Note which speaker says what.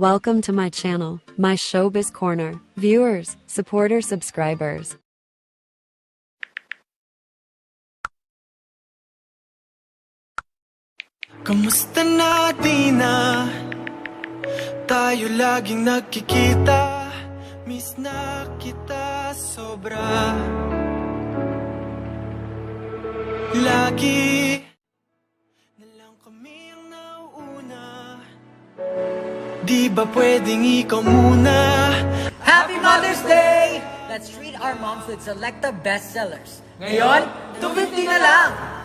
Speaker 1: Welcome to my channel, my Showbiz Corner. Viewers, supporters, subscribers.
Speaker 2: Kamusta na Tayo laging Miss na kita sobra Lagi Di ba pwedeng ikaw muna
Speaker 3: Happy Mother's Day! Let's treat our moms with selective bestsellers. Ngayon, 250 na lang!